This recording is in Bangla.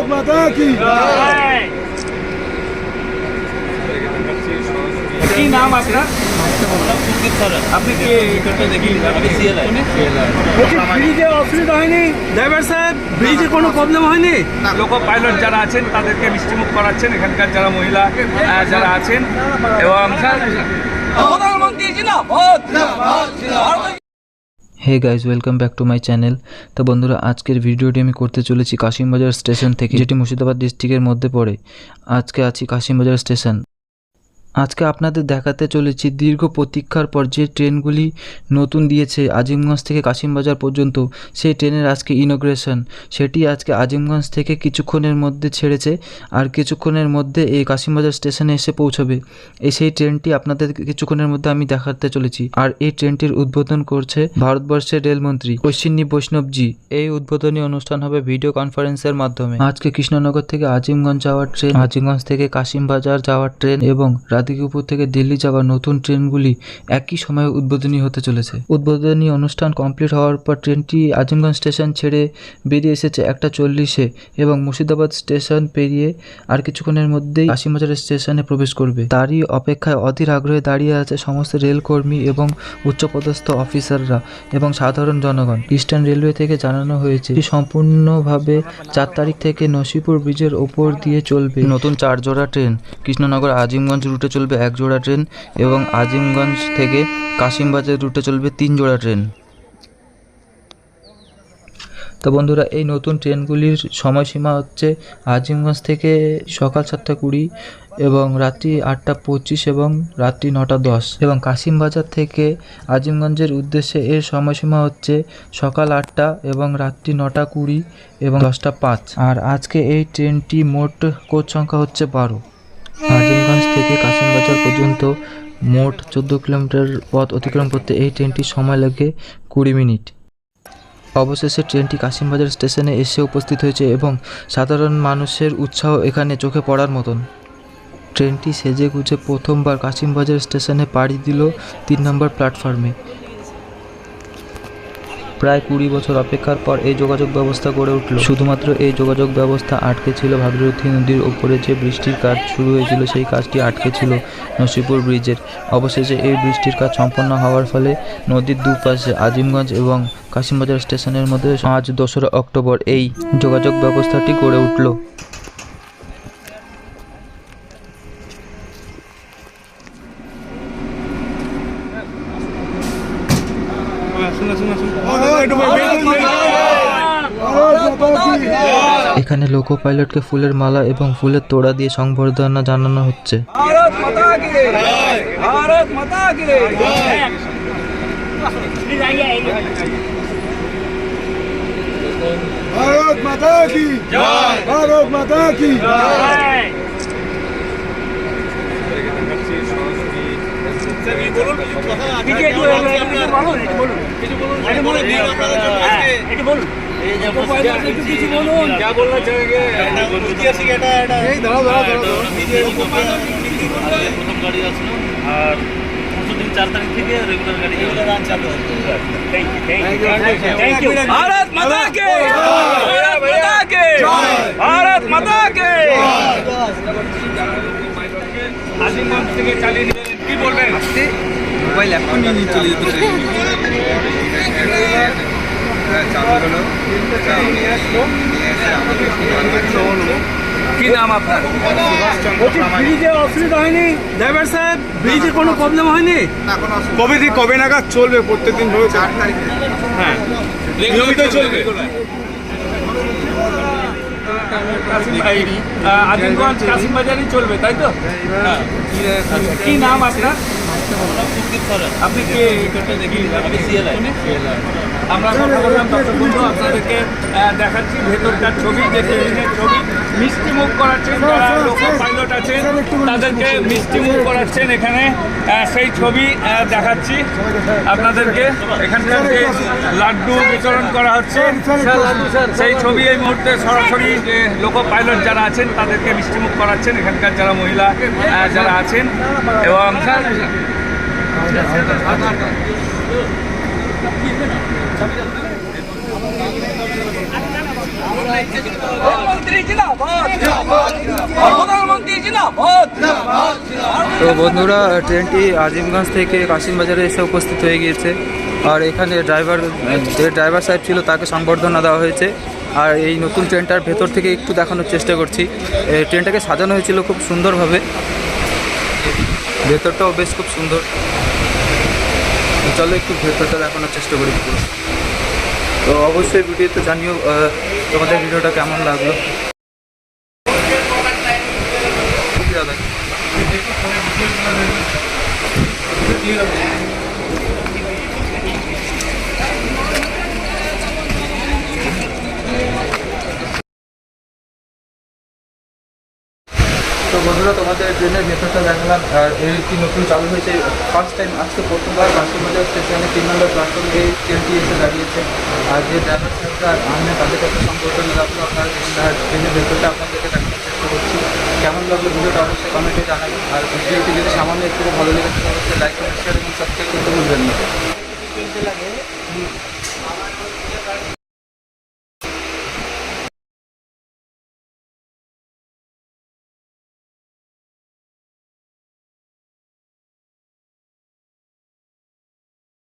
ভারত মাতা ব্রিজে কোনো প্রবলেম হয়নি? লোক পাইলট যারা আছেন তাদেরকে মিষ্টিমুখ করাচ্ছেন। এখানকার যারা মহিলা যারা আছেন এবং hey guys welcome back to my channel তো বন্ধুরা, আজকের ভিডিওটি আমি করতে চলেছি কাশিমবাজার স্টেশন থেকে, যেটি মুর্শিদাবাদ ডিস্ট্রিক্টের মধ্যে পড়ে। আজকে আছি কাশিমবাজার স্টেশন আজকে আপনাদের দেখাতে চলেছি দীর্ঘ প্রতীক্ষার পর যে ট্রেনগুলি নতুন দিয়েছে আজিমগঞ্জ থেকে কাশিমবাজার পর্যন্ত, সেই ট্রেনের আজকে ইনোগ্রেশন সেটি আজকে আজিমগঞ্জ থেকে কিছুক্ষণের মধ্যে ছেড়েছে আর কিছুক্ষণের মধ্যে এই কাশিমবাজার স্টেশনে এসে পৌঁছবে। এই সেই ট্রেনটি আপনাদের কিছুক্ষণের মধ্যে আমি দেখাতে চলেছি। আর এই ট্রেনটির উদ্বোধন করছে ভারতবর্ষের রেলমন্ত্রী অশ্বিনী বৈষ্ণবজি। এই উদ্বোধনী অনুষ্ঠান হবে ভিডিও কনফারেন্সের মাধ্যমে। আজকে কৃষ্ণনগর থেকে আজিমগঞ্জ যাওয়ার ট্রেন, আজিমগঞ্জ থেকে কাশিমবাজার যাওয়ার ট্রেন এবং রাধিকাপুর থেকে দিল্লি যাওয়ার নতুন ট্রেনগুলি একই সময়ে উদ্বোধনী হতে চলেছে। উদ্বোধনী অনুষ্ঠান কমপ্লিট হওয়ার পর ট্রেনটি আজিমগঞ্জ স্টেশন ছেড়ে বেরিয়ে এসেছে একটা চল্লিশে এবং মুর্শিদাবাদ স্টেশন পেরিয়ে আর কিছুক্ষণের মধ্যেই কাশিমবাজার স্টেশনে প্রবেশ করবে। তারই অপেক্ষায় অধীর আগ্রহে দাঁড়িয়ে আছে সমস্ত রেলকর্মী এবং উচ্চপদস্থ অফিসাররা এবং সাধারণ জনগণ। ইস্টার্ন রেলওয়ে থেকে জানানো হয়েছে সম্পূর্ণভাবে চার তারিখ থেকে নসিপুর ব্রিজের ওপর দিয়ে চলবে নতুন চারজোড়া ট্রেন। কৃষ্ণনগর, আজিমগঞ্জ রুটে চলবে এক জোড়া ট্রেন এবং আজিমগঞ্জ থেকে কাশিমবাজার রুটে চলবে তিন জোড়া ট্রেন। তো বন্ধুরা, এই নতুন ট্রেনগুলির সময়সীমা হচ্ছে আজিমগঞ্জ থেকে সকাল সাতটা কুড়ি এবং রাত্রি আটটা পঁচিশ এবং রাত্রি নটা দশ। এবং কাশিমবাজার থেকে আজিমগঞ্জের উদ্দেশ্যে এর সময়সীমা হচ্ছে সকাল আটটা এবং রাত্রি নটা কুড়ি এবং দশটা পাঁচ। আর আজকে এই ট্রেনটি মোট কোচ সংখ্যা হচ্ছে বারো। আজিমগঞ্জ থেকে কাশিমবাজার পর্যন্ত মোট চোদ্দ কিলোমিটার পথ অতিক্রম করতে এই ট্রেনটির সময় লাগে কুড়ি মিনিট। অবশেষে ট্রেনটি কাশিমবাজার স্টেশনে এসে উপস্থিত হয়েছে এবং সাধারণ মানুষের উৎসাহ এখানে চোখে পড়ার মতন। ট্রেনটি সেজে গুজে প্রথমবার কাশিমবাজার স্টেশনে পাড়ি দিল তিন নম্বর প্ল্যাটফর্মে। প্রায় কুড়ি বছর অপেক্ষার পর এই যোগাযোগ ব্যবস্থা গড়ে উঠল। শুধুমাত্র এই যোগাযোগ ব্যবস্থা আটকে ছিল ভাগীরথী নদীর ওপরে যে বৃষ্টির কাজ শুরু হয়েছিল, সেই কাজটি আটকে ছিল নসিপুর ব্রিজের। অবশেষে এই বৃষ্টির কাজ সম্পন্ন হওয়ার ফলে নদীর দুপাশে আজিমগঞ্জ এবং কাশিমবাজার স্টেশনের মধ্যে আজ দোসরা অক্টোবর এই যোগাযোগ ব্যবস্থাটি গড়ে উঠল। এখানে লোকো পাইলটকে ফুলের মালা এবং ফুলের তোড়া দিয়ে সংবর্ধনা জানানো হচ্ছে ভারত মাতা কি ভারত মাতা কি প্রথম গাড়ি আসলো। আর চার তারিখ থেকে রেগুলার গাড়ি রেগুলার রান চালু thank you thank you thank you Bharat Mata কে ভারত মাতা কে ভারত মাতা কে আজিমগঞ্জ থেকে চালিয়ে নেবেন কি বলবেন? মোবাইল এখন নিয়ে চলে যেতে কি নাম আপনার? বলছি ব্রিজে অসুবিধা হয়নি? ড্রাইভার সাহেব ব্রিজে কোনো প্রবলেম হয়নি? কবে থেকে কবে নাগাদ চলবে? প্রত্যেকদিন ধরে চার তারিখ। হ্যাঁ। নিয়মিত চলবে। আজিমগঞ্জ কাশিমবাজারই চলবে তাই তো? কি নাম আপনার? আপনি কি আমি সিএলআই আমরা কথা বললাম দর্শক বন্ধু আপনাদেরকে আহ, দেখাচ্ছি ভেতরকার ছবি যে ছবি। মিষ্টি মুখ করাচ্ছেন যারা লোকাল পাইলট আছেন তাদেরকে মিষ্টি মুখ করাচ্ছেন এখানে। সেই ছবি দেখাচ্ছি। আপনাদেরকে এখানকার যে লাড্ডু বিতরণ করা হচ্ছে সেই ছবি এই মুহূর্তে সরাসরি যে লোকো পাইলট যারা আছেন তাদেরকে মিষ্টি মুখ করাচ্ছেন। এখানকার যারা মহিলা যারা আছেন এবং তো বন্ধুরা, ট্রেনটি আজিমগঞ্জ থেকে কাশিমবাজারে এসে উপস্থিত হয়ে গিয়েছে। আর এখানে ড্রাইভার যে ড্রাইভার সাহেব ছিল, তাকে সংবর্ধনা দেওয়া হয়েছে। আর এই নতুন ট্রেনটার ভেতর থেকে একটু দেখানোর চেষ্টা করছি। ট্রেনটাকে সাজানো হয়েছিল খুব সুন্দরভাবে। ভেতরটাও বেশ খুব সুন্দর। চলো একটু ভেতরটা দেখানোর চেষ্টা করি। তো অবশ্যই ভিডিওতে জানিও তোমাদের ভিডিওটা কেমন লাগল দাদা তো বন্ধুরা, তোমাদের ট্রেনের ভেতরটা দেখলাম আর কি নতুন চালু হয়েছে ফার্স্ট টাইম আজকে প্রথমবার কাশিমবাজার স্টেশনে তিন নম্বর প্ল্যাটফর্মে এই ট্রেনটি এসে দাঁড়িয়েছে। আর যে ড্রাইভার সাহেবরা আমি তাদের কাছে সম্পর্কে রাখল আপনার ট্রেনের ভেতরটা আপনাদেরকে দেখানোর চেষ্টা করছি। কেমন লাগল ভিডিওটা অবশ্যই কমেন্টে জানাবেন। আর ভিডিওটি যদি সামান্য একটু ভালো লেগেছে অবশ্যই লাইক কমেন্ট শেয়ার এবং সাবস্ক্রাইব করতে ভুলবেন না।